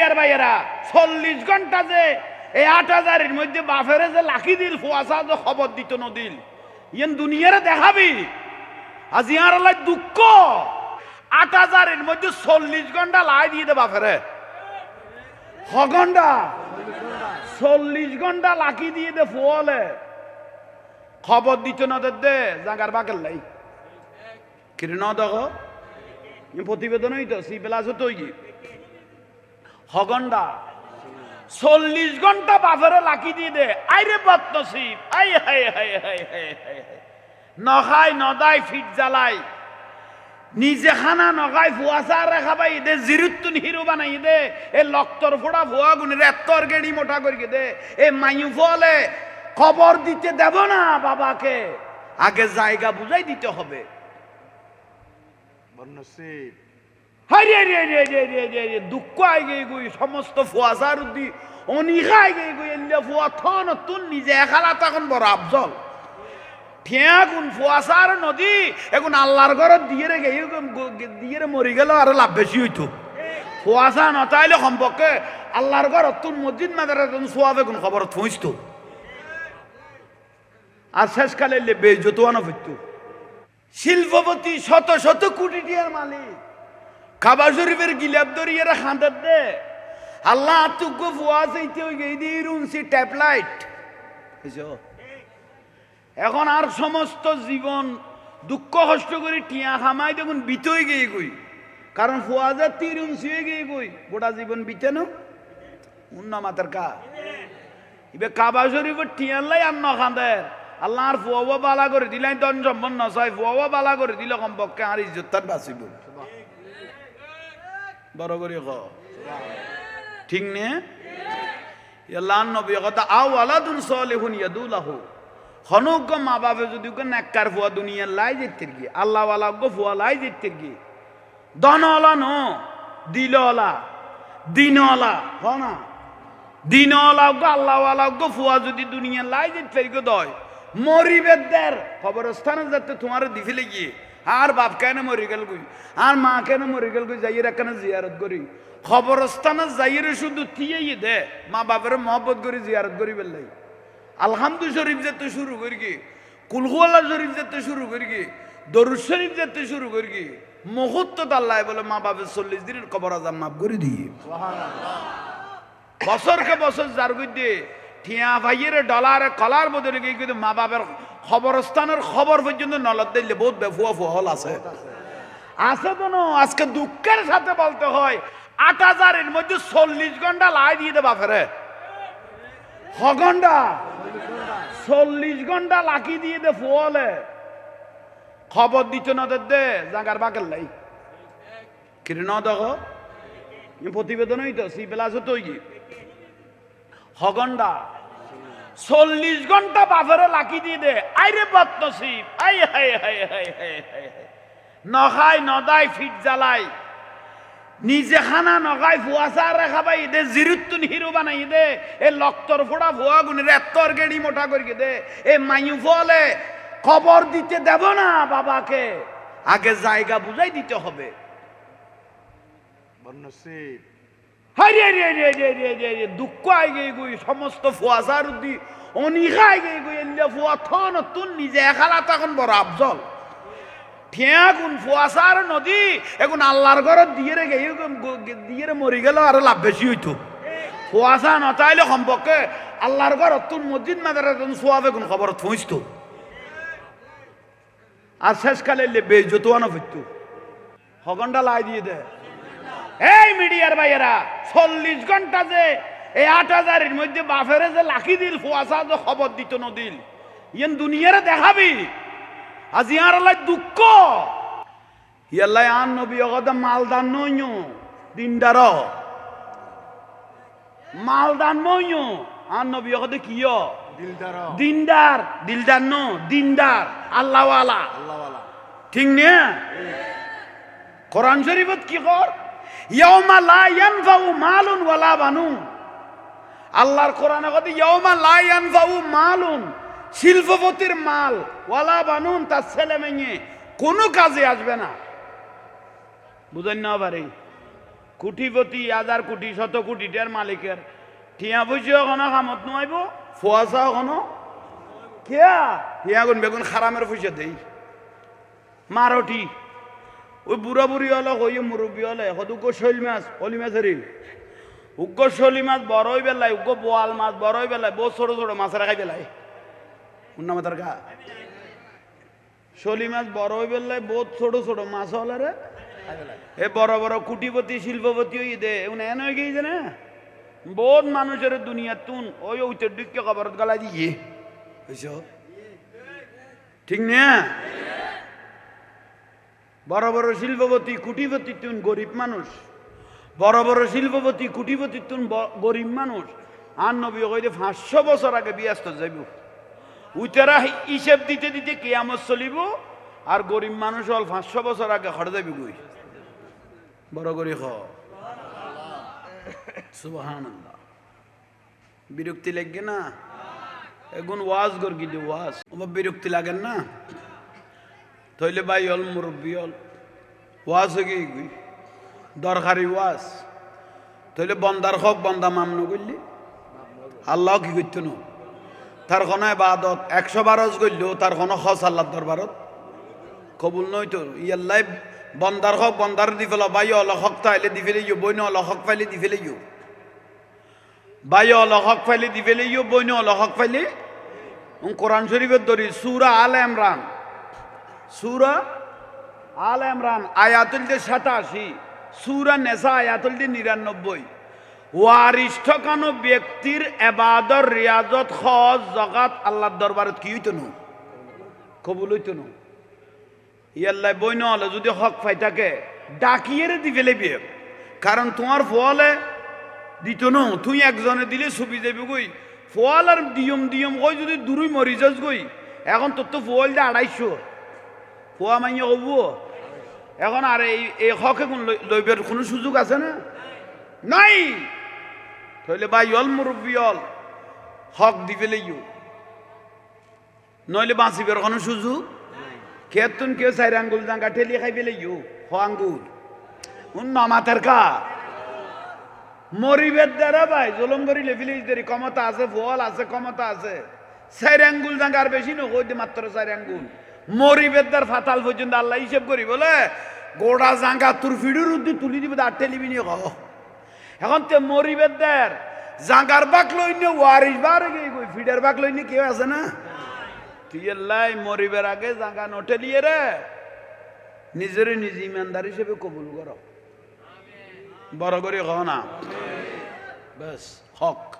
মিডিয়ার ভাইয়েরা, চল্লিশ ঘণ্টা যে এই আট হাজারের মধ্যে বাফেরে যে লাখি দিল, ফুয়াশা যে খবর দিত নদিল। ইয়েন দুনিয়ারে দেখাবি। আজ ইয়ার দুঃখ। আট হাজারের মধ্যে চল্লিশ ঘণ্টা লাই দিয়ে দে বাফেরে ছ ঘণ্টা। চল্লিশ ঘণ্টা লাখি দিয়ে দে ফুয়ালে। খবর দিত না দে, জাগার বাকের লাই। কিরে ন দেখো প্রতিবেদনই তো সি প্লাস তো হগন্ডা চল্লিশ ঘণ্টা বাফেরে লাকি দিয়ে দে। আইরে বদনসিব। আই হাই হাই হাই হাই হাই নখাই, নদাই, ফিট জ্বালাই। নিজে খানা নখাই ফুয়া চার খাবাই দে জিরুত্তুন হিরো বানাই দে। এ লক্তর ফোড়া ফুয়া গুণের এত্তর গেড়ি মোটা করি দে। এ মাইউ ফলে খবর দিতে দেব না বাবাকে। আগে জায়গা বুঝাই দিতে হবে। বন্নসিব হাই রে রে রে রে রে রে দুঃখ আই গে গুই, সমস্ত ফুয়াশার উদ্দি অনিখা আই গে গুই এলে ফুয়া থন তুন নিজে এখালা তখন বড় আফজল। ঠিয়া গুণ ফুয়াশার নদী, এখন আল্লাহর ঘরত দিয়ে রে গে দিয়ে রে মরি গেল আর লাভ বেশি হইতো। ফুয়াশা নতাইলে সম্পর্কে আল্লাহর ঘরত তুন মসজিদ মাদারে তুন সোয়াবে কোন খবর থুইছত আর শেষকালে এলে বেজত আনা ফিরত শিল্পপতি শত শত কোটি টিয়ার মালিক। কাবা শরীফের গিলাপ ধরিয়ে খাঁদার দে। আল্লাহ আতুগ্য ফুয়া চাইতে ওই গেই দিয়ে রুনসি ট্যাপ লাইট। এখন আর সমস্ত জীবন দুঃখ কষ্ট করে টিয়া খামাই দেখুন বিতই গিয়ে গই কারণ ফুয়াজা তীর উনসি হয়ে গিয়ে গই গোটা জীবন বিতে না? উন্না মাতার কা। ইবে কাবা শরীফের টিয়ার লাই আর ন খাঁদে আল্লাহ আর ফুয়া বালা করে দিলাই দন সম্পন্ন নসাই ফুয়া বালা করে দিলে কমপক্ষে আর ইজ্জত তার বাঁচিব। বড় করে ক। ঠিক নে? ইয়াল্লাহ নবী কথা আও আলাদুন সালিহুন ইয়াদুলাহু। হনুগ্য মা বাপে যদি গো নেককার ফুয়া দুনিয়ার লাই যেতে গিয়ে আল্লাহ ওয়ালা গো ফুয়া লাই যেতে গিয়ে দনওয়ালা নো, দিলওয়ালা, দিনওয়ালা, হ না? দিনওয়ালা গো আল্লাহ ওয়ালা গো ফুয়া যদি দুনিয়ার লাই যেতে গিয়ে দয়, মরিবের দের, কবরস্থানে যাতে তোমার দিফিলে গিয়ে আর বাপ কেন মরি গেল গুই আর মা কেন মরি গেল গুই যাইয়ের এখানে জিয়ারত করি খবরস্থানে যাইয়ের শুধু তিয়েই দে, মা বাপের মহব্বত করি জিয়ারত করি বেলাই আলহামদু শরীফ যেতে শুরু করি কি কুলহুয়াল্লা শরীফ যেতে শুরু করি কি দরুদ শরীফ যেতে শুরু করি কি মুহূর্ত আল্লাহ বলে মা বাপের চল্লিশ দিনের কবর আজাম মাফ করে দিয়ে। বছরকে বছর যার দিয়ে, ঠিয়া ভাইয়ের ডলারে কলার বদলে গিয়ে কিন্তু মা বাবার খবরস্থানের খবর পর্যন্ত নলত দিলে বহুত বেফুয়া ফুহল আছে। আছে তো আজকে দুঃখের সাথে বলতে হয়, আট হাজারের মধ্যে চল্লিশ ঘণ্টা লাই দিয়ে দে বাপেরে ছ ঘণ্টা। চল্লিশ ঘণ্টা লাকি দিয়ে দে ফুয়ালে খবর দিত না দে জাগার বাকের লাই। কিরে ন দেখো? প্রতিবেদনই তো, সি প্লাস তো হগন্ডা চল্লিশ ঘণ্টা বাফেরে লাকি দিয়ে দে। আইরে বদনসিব। আই হাই হাই হাই হাই হাই ফিট জ্বালাই। নিজে খানা নখাই ফুয়া চার খাবাই দে জিরুত্তুন হিরো বানাই দে। এ লক্তর ফোড়া ফুয়া গুণের এত্তর গেড়ি মোটা করি দে। এ মাইউ ফলে খবর দিতে দেব না বাবাকে। আগে জায়গা বুঝাই দিতে হবে। বন্নসিব হাই রে রে রে রে রে রে দুঃখ আই গে গুই, সমস্ত ফুয়াশার অনিখা আই গে গুই এলে ফুয়া থন তুন নিজে এখালা তখন বড় আফজল। ঠিয়া গুণ ফুয়াশার নদী, এখন আল্লাহর ঘরত দিয়ে রে গিয়ে দিয়ে রে মরি গেল আর লাভ বেশি হইতো। ফুয়াশা নতাইলে সম্পর্কে আল্লাহর ঘরত তুন মসজিদ মাদারে তুন সোয়াবে কোন খবর থুইছত আর শেষকালে এলে বেজত আনা ফিরত হগন্ডা লাই দিয়ে দেয় এই মিডিয়ার ভাইয়েরা চল্লিশ ঘণ্টা যে এই আট হাজারের মধ্যে বাফেরে যে লাখি দিল ফুয়াশা যে খবর দিত নদিল ইয়েন দুনিয়ারে দেখাবি। আজ ইয়ার লাই দুঃখ। ইয়াল্লাই আন নবী অগদা মালদান নইন দিনদার। মালদান নইন আন নবী অগদে কিয়? দিলদার। দিনদার দিলদার ন দিনদার আল্লাহওয়ালা। আল্লাহওয়ালা। ঠিক নিয়ে কোরআন শরীফত কি কর? মালুন ওয়ালা আল্লাহর কোরআনে মালুন। শিল্পপতির মাল, ওয়ালা বানুন, তার ছেলে মেয়ে, কোনো কাজে আসবে না। বুঝেন না পারে কোটিপতি, হাজার কোটি, শত কোটিটার মালিকের। ঠিয়া পয়সা এখনও কামত নোয়াইব ফুয়াশা এখনও। কেয়া? ঠিয়া গুণ বেগুন খারামের পয়সা দেই। মারটি। ওই বুড়া বুড়ি হলে কই মুরব্বী হলে সদু শৈল মাছ অলি মাছের উগ্র শৈলি মাছ বড়ই বেলায়, উগ্র বোয়াল মাছ বড়ই বেলায় বহু ছোট ছোট মাছের খাই বেলায়। উন্না মাথার গা। শলি মাছ বড় হয়ে বেলায়, বহুত ছোট ছোট মাছ হলে রে এ বড় বড় কুটিপতি, শিল্পপতি হয়ে দে উনি এন গিয়েছে না? বহুত মানুষের দুনিয়া তুন, ওই উত্তর দিকে খবরত গলা দিয়ে ঠিক না? বড় বড় শিল্পপতি, কুটিপতি তুন গরিব মানুষ। বড় বড় শিল্পপতি, কুটিপতি তুন গরিব মানুষ। আর নবী কইলে পাঁচশো বছর আগে বিয়াস্ত যাইব। উইতারা হিসেব দিতে দিতে কেয়ামত চলিব, আর গরিব মানুষ হল পাঁচশো বছর আগে হরে যাবি গই বড় খ সুবহান বিরক্তি লাগবে না? এখন ওয়াজ কি ওয়াজ। আমার বিরক্তি লাগেন না? তইলে ভাই অল মুরব্বী হল। ওয়াজ গই দরকারি ওয়াজ। তইলে বন্দার হক, বন্দা মামনু করলি। আল্লাহ কি করতো না তার কোনো এবাদত একশো বারজ করলেও তার কোনো খস আল্লাহ দরবারত কবুল নই তো। ইয়াল্লাই বন্দার হক, বন্দার দি ফেলা। বাই অল হক তাইলে দি ফেলে ইউ বইন অল হক ফাইলে দি ফেলে ইউ বাই অল হক ফাইলে দি ফেলে ইউ বইন অল হক ফাইলে উম, কোরআন শরীফের দরি সুরা আল ইমরান। সুরা আল ইমরান, আয়াতুল দিয়ে সাতাশি, সুরা নেশা আয়াতুল দিয়ে নিরানব্বই। ওয়ারিষ্ঠ কানো ব্যক্তির এবাদর রিয়াজত খজ জগাত আল্লাহর দরবারত কি হইতো নো? কবুল হইতো নো? ইয়াল্লাই বই নহলে যদি হক পাই থাকে ডাকিয়ে দি ফেলে বিয়ে কারণ তোমার ফলে দিত ন? তুই একজনে দিলে ছবি যাবি গই ফল আর দিয়ম দিয়ম কই যদি দূরই মরি যাস গই এখন তোর তো ফল দিয়ে আড়াইশো। ফোয়া মাইয়া হব। এখন আর এই এই হকে কোন লইবের কোনো সুযোগ আছে না? নাই। তাহলে ভাই অল মুরব্বী অল হক দি ফেলে ইউ নইলে বাঁচিবের কোনো সুযোগ? কেতুন কেউ চাই আঙ্গুল জাঙ্গা ঠেলি খাই ফেলে ইউ হ আঙ্গুল উন নমাতের কা। মরিবের দ্বারা ভাই জলম করি লেফিলিস দেরি ক্ষমতা আছে ফল আছে, ক্ষমতা আছে। চার আঙ্গুল জাঙ্গা আর বেশি দে মাত্র চার আঙ্গুল মরিবের দ্বার ফাতাল পর্যন্ত আল্লাহ হিসেব করি বলে? গোড়া জাঙ্গা তোর ফিডুর উদ্দি তুলি দিবে আর টেলিবি নিয়ে কহ এখন তে মরিবের দ্বার জাঙ্গার বাক লই নিয়ে ওয়ারিস বার গিয়ে কই ফিডার বাক লই নিয়ে কেউ আছে না? তুই এল্লাই মরিবের আগে জাঙ্গা নটে লিয়ে রে। নিজের নিজ ইমানদার হিসেবে কবুল করো। বড় করে কহ না। ব্যাস হক।